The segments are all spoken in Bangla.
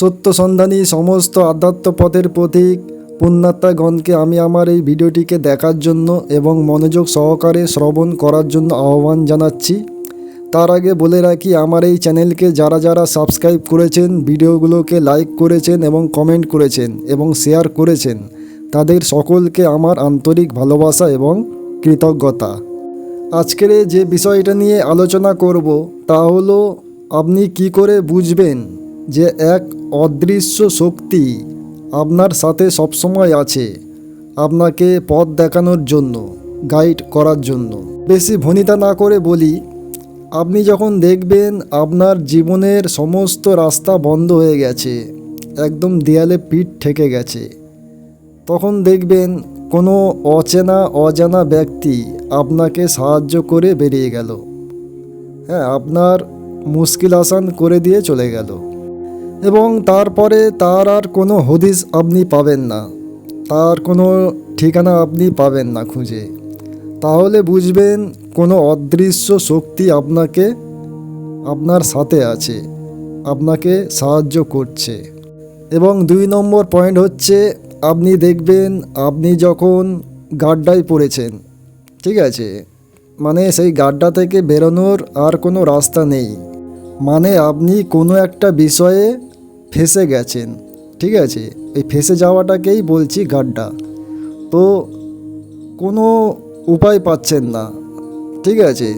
সত্য সন্ধানী সমস্ত আধ্যাত্ম পথের প্রতীক পুণ্যাত্মাগণকে আমি আমার এই ভিডিওটিকে দেখার জন্য এবং মনোযোগ সহকারে শ্রবণ করার জন্য আহ্বান জানাচ্ছি। তার আগে বলে রাখি, আমার এই চ্যানেলকে যারা যারা সাবস্ক্রাইব করেছেন, ভিডিওগুলোকে লাইক করেছেন এবং কমেন্ট করেছেন এবং শেয়ার করেছেন, তাদের সকলকে আমার আন্তরিক ভালোবাসা এবং কৃতজ্ঞতা। আজকের যে বিষয়টা নিয়ে আলোচনা করব, তা হলো, আপনি কি করে বুঝবেন? যে এক অদৃশ্য শক্তি আপনার সাথে সবসময় আছে, আপনাকে পথ দেখানোর জন্য গাইড করার জন্য। বেশি ভনিতা না করে বলি, আপনি যখন দেখবেন আপনার জীবনের সমস্ত রাস্তা বন্ধ হয়ে গেছে, একদম দেয়ালে পিঠ ঠেকে গেছে, তখন দেখবেন কোনো অচেনা, অজানা ব্যক্তি আপনাকে সাহায্য করে বেরিয়ে গেল। হ্যাঁ আপনার মুশকিল আসান করে দিয়ে চলে গেল। এবং তারপরে তার আর কোনো হদিস আপনি পাবেন না। তার কোনো ঠিকানা আপনি পাবেন না খুঁজে। তাহলে বুঝবেন কোনো অদৃশ্য শক্তি আপনাকে, আপনার সাথে আছে, আপনাকে সাহায্য করছে। এবং দুই নম্বর পয়েন্ট হচ্ছে, আপনি দেখবেন আপনি যখন গাড্ডায় পড়েছেন, ঠিক আছে? মানে সেই গাড্ডা থেকে বেরোনোর আর কোনো রাস্তা নেই। মানে আপনি কোনো একটা বিষয়ে ফেসে গেছেন, ঠিক আছে? এই ফেসে যাওয়াটাকেই বলছি গাড্ডা। তো কোনো উপায় পাচ্ছেন না, ঠিক আছে?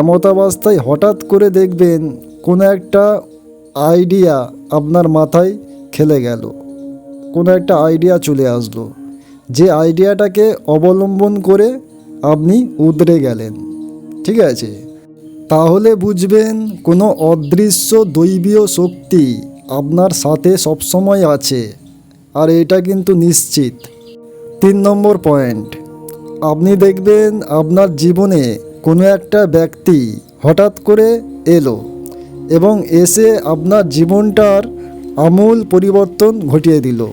এমতাবস্থায় হঠাৎ করে দেখবেন কোনো একটা আইডিয়া আপনার মাথায় খেলে গেল, কোনো একটা আইডিয়া চলে আসলো। যে আইডিয়াটাকে অবলম্বন করে আপনি উদরে গেলেন, ঠিক আছে? তাহলে বুঝবেন, কোনো অদৃশ্য দৈবীয় শক্তি আপনার সাথে সবসময় আছে। আর এটা কিন্তু নিশ্চিত। তিন নম্বর পয়েন্ট। আপনি দেখবেন আপনার জীবনে কোনো একটা ব্যক্তি হঠাৎ করে এলো এবং এসে আপনার জীবনটার আমূল পরিবর্তন ঘটিয়ে দিল।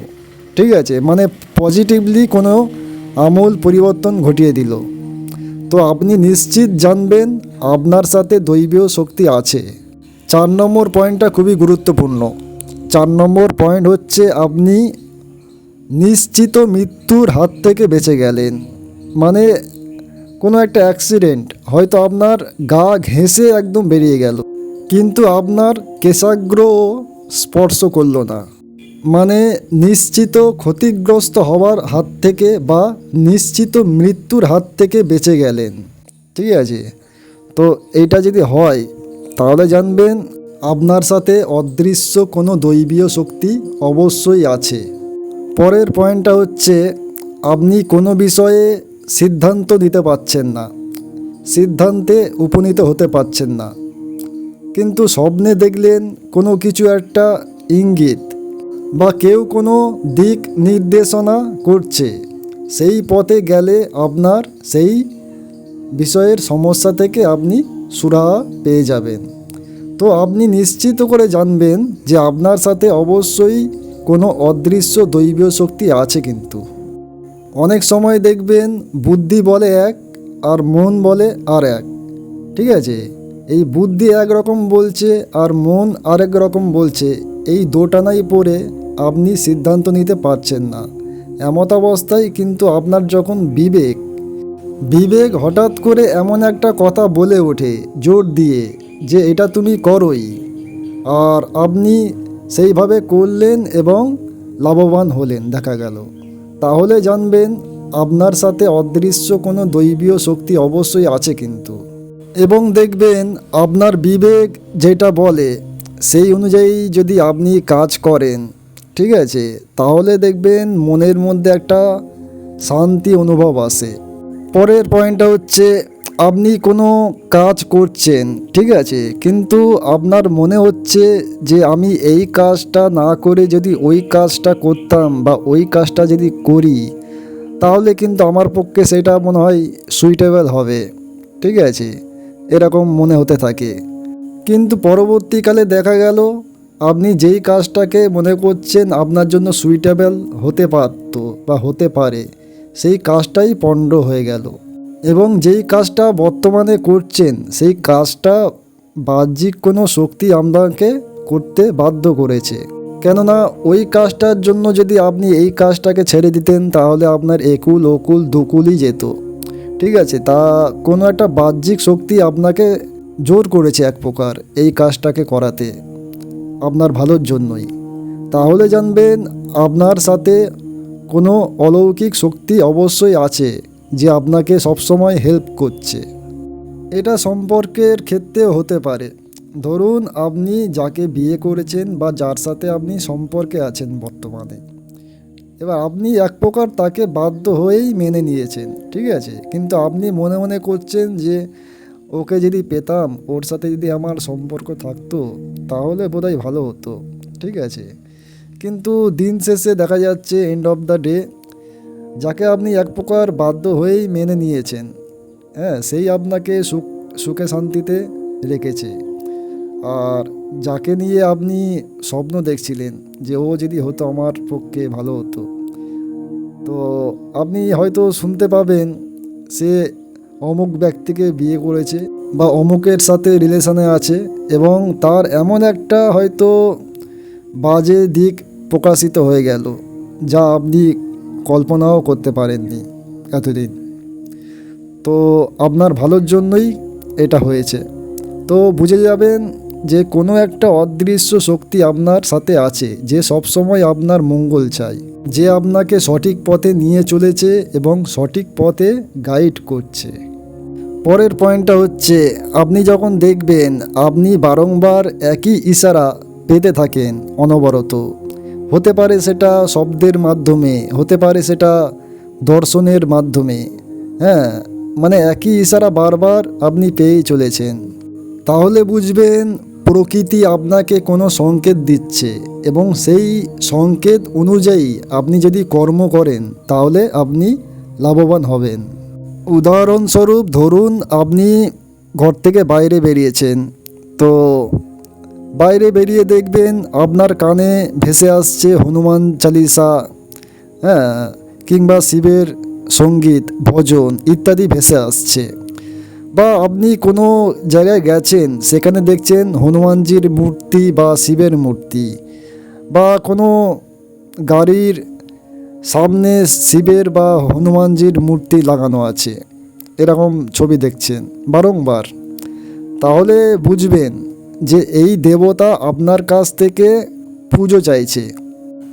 ঠিক আছে? মানে পজিটিভলি কোনো আমূল পরিবর্তন ঘটিয়ে দিল। তো আপনি নিশ্চিত জানবেন আপনার সাথে দৈবীয় শক্তি আছে। চার নম্বর পয়েন্টটা খুবই গুরুত্বপূর্ণ। চার নম্বর পয়েন্ট হচ্ছে আপনি নিশ্চিত মৃত্যুর হাত থেকে বেঁচে গেলেন। মানে কোনো একটা অ্যাক্সিডেন্ট হয়তো আপনার গা ঘেঁষে একদম বেরিয়ে গেল, কিন্তু আপনার কেশাগ্র স্পর্শ করল না। মানে নিশ্চিত ক্ষতিগ্রস্ত হওয়ার হাত থেকে বা নিশ্চিত মৃত্যুর হাত থেকে বেঁচে গেলেন। ঠিক আছে? তো এইটা যদি হয়, তাহলে জানবেন আপনার সাথে অদৃশ্য কোনো দৈবীয় শক্তি অবশ্যই আছে। পরের পয়েন্টটা হচ্ছে, আপনি কোনো বিষয়ে সিদ্ধান্ত নিতে পারছেন না। সিদ্ধান্তে উপনীত হতে পারছেন না। কিন্তু স্বপ্নে দেখলেন কোনো কিছু একটা ইঙ্গিত। বা কেউ কোনো দিক নির্দেশনা করছে, সেই পথে গেলে আপনার সেই বিষয়ের সমস্যা থেকে আপনি সুরাহা পেয়ে যাবেন। তো আপনি নিশ্চিত করে জানবেন যে আপনার সাথে অবশ্যই কোনো অদৃশ্য দৈবীয় শক্তি আছে কিন্তু। অনেক সময় দেখবেন বুদ্ধি বলে এক আর মন বলে আর এক, ঠিক আছে? এই বুদ্ধি একরকম বলছে আর মন আরেক রকম বলছে এই দোটানাই পড়ে আপনি সিদ্ধান্ত নিতে পারছেন না। এমত অবস্থায় কিন্তু আপনার যখন বিবেক বিবেক হঠাৎ করে এমন একটা কথা বলে ওঠে জোর দিয়ে যে এটা তুমি করোই। আর আপনি সেইভাবে করলেন এবং লাভবান হলেন, দেখা গেল। তাহলে জানবেন আপনার সাথে অদৃশ্য কোনো দৈবীয় শক্তি অবশ্যই আছে কিন্তু। এবং দেখবেন আপনার বিবেক যেটা বলে সেই অনুযায়ী যদি আপনি কাজ করেন, ঠিক আছে, তাহলে দেখবেন মনের মধ্যে একটা শান্তি অনুভব আসে। পরের পয়েন্টটা হচ্ছে, আপনি কোনো কাজ করছেন, ঠিক আছে, কিন্তু আপনার মনে হচ্ছে যে আমি এই কাজটা না করে যদি ওই কাজটা করতাম বা ওই কাজটা যদি করি, তাহলে কিন্তু আমার পক্ষে সেটা মনে হয় সুইটেবল হবে, ঠিক আছে, এরকম মনে হতে থাকে। কিন্তু পরবর্তীকালে দেখা গেল, আপনি যেই কাজটাকে মনে করছেন আপনার জন্য সুইটেবল হতে পারত বা হতে পারে, সেই কাজটাই পণ্ড হয়ে গেল। এবং যেই কাজটা বর্তমানে করছেন, সেই কাজটা বাহ্যিক কোনো শক্তি আপনাকে করতে বাধ্য করেছে। কেননা, ওই কাজটার জন্য যদি আপনি এই কাজটাকে ছেড়ে দিতেন, তাহলে আপনার একুল ওকুল দুকুলই যেত। ঠিক আছে, তা কোনো একটা বাহ্যিক শক্তি আপনাকে জোর করেছে এক প্রকার এই কাজটাকে করাতে। আপনার ভালোর জন্যই। তাহলে জানবেন, আপনার সাথে কোনো অলৌকিক শক্তি অবশ্যই আছে যে আপনাকে সবসময় হেল্প করছে। এটা সম্পর্কের ক্ষেত্রেও হতে পারে। ধরুন, আপনি যাকে বিয়ে করেছেন বা যার সাথে আপনি সম্পর্কে আছেন বর্তমানে। এবার আপনি এক প্রকার তাকে বাধ্য হয়েই মেনে নিয়েছেন, ঠিক আছে? কিন্তু আপনি মনে মনে করছেন যে ওকে যদি পেতাম, ওর সাথে যদি আমার সম্পর্ক থাকতো, তাহলে বোধহয় ভালো হতো, ঠিক আছে? কিন্তু দিন শেষে দেখা যাচ্ছে এন্ড অফ দ্য ডে যাকে আপনি এক প্রকার বাধ্য হয়েই মেনে নিয়েছেন হ্যাঁ সেই আপনাকে সুখ, সুখে শান্তিতে রেখেছে। আর যাকে নিয়ে আপনি স্বপ্ন দেখছিলেন যে ও যদি হতো আমার পক্ষে ভালো হতো। তো আপনি হয়তো শুনতে পাবেন, সে অমুক ব্যক্তিকে বিয়ে করেছে বা অমুকের সাথে রিলেশনে আছে এবং তার এমন একটা হয়তো বাজে দিক প্রকাশিত হয়ে গেল, যা আপনি কল্পনাও করতে পারেননি এতদিন। তো আপনার ভালোর জন্যই এটা হয়েছে। তো বুঝে যাবেন যে কোনো একটা অদৃশ্য শক্তি আপনার সাথে আছে, যে সবসময় আপনার মঙ্গল চায় যে আপনাকে সঠিক পথে নিয়ে চলেছে এবং সঠিক পথে গাইড করছে। পরের পয়েন্টটা হচ্ছে, আপনি যখন দেখবেন আপনি বারংবার একই ইশারা পেতে থাকেন অনবরত। হতে পারে সেটা শব্দের মাধ্যমে, হতে পারে সেটা দর্শনের মাধ্যমে। হ্যাঁ মানে একই ইশারা বারবার আপনি পেয়েই চলেছেন। তাহলে বুঝবেন প্রকৃতি আপনাকে কোনো সংকেত দিচ্ছে এবং সেই সংকেত অনুযায়ী আপনি যদি কর্ম করেন, তাহলে আপনি লাভবান হবেন। উদাহরণস্বরূপ ধরুন আপনি ঘর থেকে বাইরে বেরিয়েছেন, তো বাইরে বেরিয়ে দেখবেন আপনার কানে ভেসে আসছে হনুমান চালিসা হ্যাঁ কিংবা শিবের সংগীত, ভজন ইত্যাদি ভেসে আসছে। বা আপনি কোনো জায়গায় গেছেন, সেখানে দেখছেন হনুমানজির মূর্তি বা শিবের মূর্তি, বা কোনো গাড়ির সামনে শিবের বা হনুমানজির মূর্তি লাগানো আছে। এরকম ছবি দেখছেন। বারংবার। তাহলে বুঝবেন যে এই দেবতা আপনার কাছ থেকে পুজো চাইছে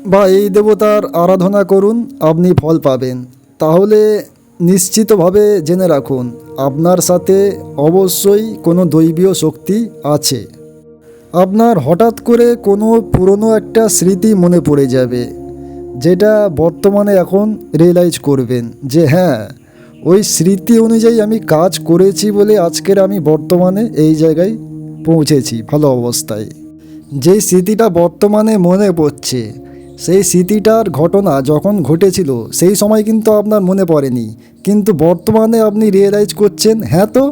বা এই দেবতার আরাধনা করুন, আপনি ফল পাবেন। তাহলে নিশ্চিতভাবে জেনে রাখুন, আপনার সাথে অবশ্যই কোনো দৈবীয় শক্তি আছে। আপনার হঠাৎ করে কোনো পুরনো একটা স্মৃতি মনে পড়ে যাবে। যেটা বর্তমানে এখন রিয়েলাইজ করবেন যে হ্যাঁ ওই স্মৃতি অনুযায়ী আমি কাজ করেছি বলে আজকের আমি বর্তমানে এই জায়গায় পৌঁছেছি ভালো অবস্থায়। যেই স্মৃতিটা বর্তমানে মনে পড়ছে, সেই স্মৃতিটার ঘটনা যখন ঘটেছিল, সেই সময় কিন্তু আপনার মনে পড়েনি। কিন্তু বর্তমানে আপনি রিয়েলাইজ করছেন হ্যাঁ তো,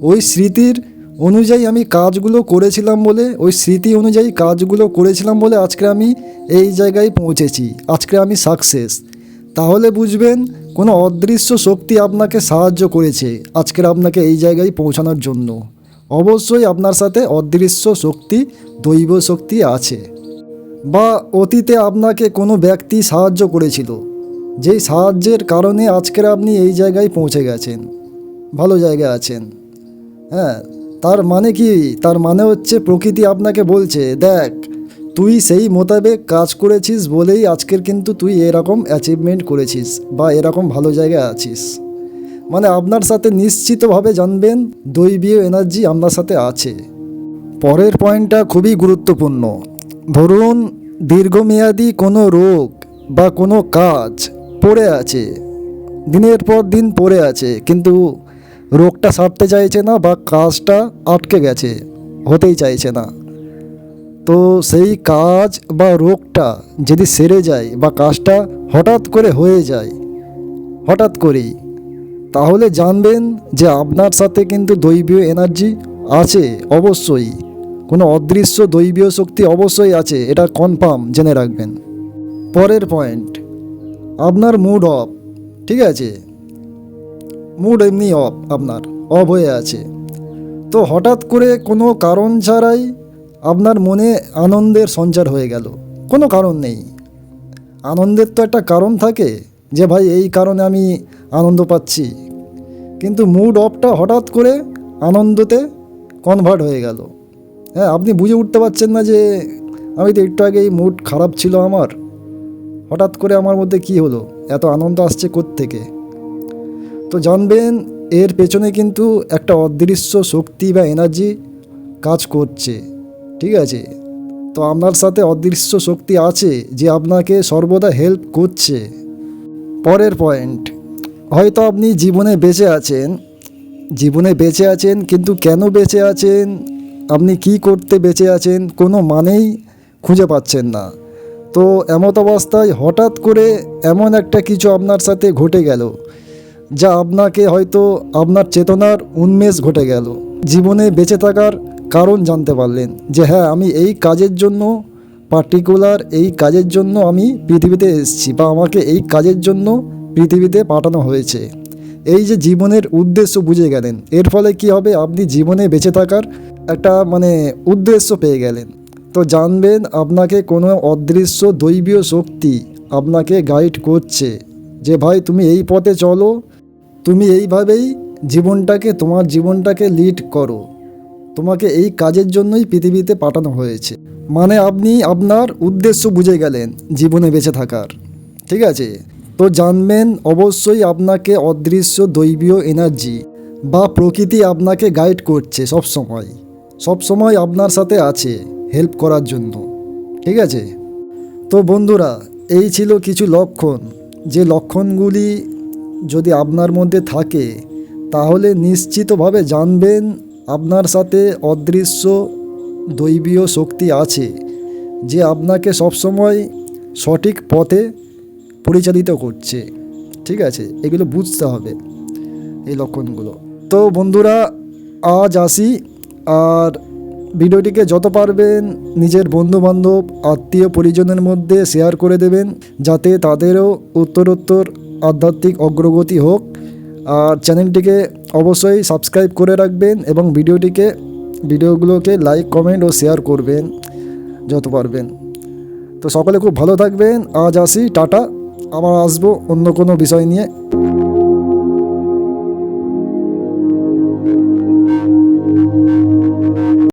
ওই স্মৃতির অনুযায়ী আমি কাজগুলো করেছিলাম বলে, ওই স্মৃতি অনুযায়ী কাজগুলো করেছিলাম বলে আজকে আমি এই জায়গায় পৌঁছেছি। আজকে আমি সাকসেস তাহলে বুঝবেন, কোনো অদৃশ্য শক্তি আপনাকে সাহায্য করেছে আজকের আপনাকে এই জায়গায় পৌঁছানোর জন্য। অবশ্যই আপনার সাথে অদৃশ্য শক্তি, দৈব শক্তি আছে। বা অতীতে আপনাকে কোনো ব্যক্তি সাহায্য করেছিল, যেই সাহায্যের কারণে আজকের আপনি এই জায়গায় পৌঁছে গেছেন। ভালো জায়গায় আছেন। হ্যাঁ তার মানে কি? তার মানে হচ্ছে প্রকৃতি আপনাকে বলছে, দেখ, তুই সেই মোতাবেক কাজ করেছিস বলেই আজকের কিন্তু তুই এরকম অ্যাচিভমেন্ট করেছিস বা এরকম ভালো জায়গায় আছিস। মানে আপনার সাথে নিশ্চিতভাবে জানবেন, দৈবীয় এনার্জি আপনার সাথে আছে। পরের পয়েন্টটা খুবই গুরুত্বপূর্ণ। ধরুন, দীর্ঘমেয়াদী কোনো রোগ বা কোনো কাজ পড়ে আছে, দিনের পর দিন পড়ে আছে, কিন্তু রোগটা সারতে চাইছে না বা কাজটা আটকে গেছে, হতেই চাইছে না। তো সেই কাজ বা রোগটা যদি সেরে যায় বা কাজটা হঠাৎ করে হয়ে যায়, হঠাৎ করেই, তাহলে জানবেন যে আপনার সাথে কিন্তু দৈবীয় এনার্জি আছে অবশ্যই। কোনো অদৃশ্য দৈবীয় শক্তি অবশ্যই আছে, এটা কনফার্ম জেনে রাখবেন। পরের পয়েন্ট আপনার মুড অফ ঠিক আছে? মুড এমনি অফ আপনার অফ হয়ে আছে। তো হঠাৎ করে কোনো কারণ ছাড়াই আপনার মনে আনন্দের সঞ্চার হয়ে গেল। কোনো কারণ নেই। আনন্দের তো একটা কারণ থাকে যে, ভাই, এই কারণে আমি আনন্দ পাচ্ছি। কিন্তু মুড অফটা হঠাৎ করে আনন্দতে কনভার্ট হয়ে গেল। হ্যাঁ আপনি বুঝে উঠতে পারছেন না যে, আমি তো একটু আগেই মুড খারাপ ছিল আমার। হঠাৎ করে আমার মধ্যে কি হলো? এত আনন্দ আসছে থেকে তো জানবেন, এর পেছনে কিন্তু একটা অদৃশ্য শক্তি বা এনার্জি কাজ করছে, ঠিক আছে? তো আপনার সাথে অদৃশ্য শক্তি আছে যে আপনাকে সর্বদা হেল্প করছে। পরের পয়েন্ট হয়তো আপনি জীবনে বেঁচে আছেন, জীবনে বেঁচে আছেন, কিন্তু কেন বেঁচে আছেন, আপনি কি করতে বেঁচে আছেন, কোনো মানেই খুঁজে পাচ্ছেন না। তো এমত অবস্থায় হঠাৎ করে এমন একটা কিছু আপনার সাথে ঘটে গেল যা আপনাকে হয়তো আপনার চেতনার উন্মেষ ঘটে গেল। জীবনে বেঁচে থাকার কারণ জানতে পারলেন যে হ্যাঁ আমি এই কাজের জন্য পার্টিকুলার এই কাজের জন্য আমি পৃথিবীতে এসেছি বা আমাকে এই কাজের জন্য পৃথিবীতে পাঠানো হয়েছে। এই যে জীবনের উদ্দেশ্য বুঝে গেলেন, এর ফলে কি হবে? আপনি জীবনে বেঁচে থাকার একটা মানে উদ্দেশ্য পেয়ে গেলেন। তো জানবেন আপনাকে কোনো অদৃশ্য দৈবীয় শক্তি আপনাকে গাইড করছে যে, ভাই, তুমি এই পথে চলো তুমি এইভাবেই জীবনটাকে, তোমার জীবনটাকে লিড করো। তোমাকে এই কাজের জন্যই পৃথিবীতে পাঠানো হয়েছে। মানে আপনি আপনার উদ্দেশ্য বুঝে গেলেন জীবনে বেঁচে থাকার। ঠিক আছে? তো জানবেন অবশ্যই আপনাকে অদৃশ্য দৈবীয় এনার্জি বা প্রকৃতি আপনাকে গাইড করছে সব সময় সব সময় আপনার সাথে আছে হেল্প করার জন্য। ঠিক আছে? তো বন্ধুরা, এই ছিল কিছু লক্ষণ। যে লক্ষণগুলি যদি আপনার মধ্যে থাকে, তাহলে নিশ্চিতভাবে জানবেন আপনার সাথে অদৃশ্য দৈবীয় শক্তি আছে, যে আপনাকে সবসময় সঠিক পথে পরিচালিত করছে। ঠিক আছে? এগুলো বুঝতে হবে, এই লক্ষণগুলো। তো বন্ধুরা, আজ আসি, আর ভিডিওটিকে যত পারবেন নিজের বন্ধুবান্ধব, আত্মীয় পরিজনের মধ্যে শেয়ার করে দেবেন, যাতে তাদেরও উত্তরোত্তর আধ্যাত্মিক অগ্রগতি হোক, আর চ্যানেলটিকে অবশ্যই সাবস্ক্রাইব করে রাখবেন এবং ভিডিওটিকে, ভিডিওগুলোকে লাইক, কমেন্ট ও শেয়ার করবেন, যত পারবেন। তো সকলে খুব ভালো থাকবেন। আজ আসি, টাটা। আবার আসব অন্য কোনো বিষয় নিয়ে।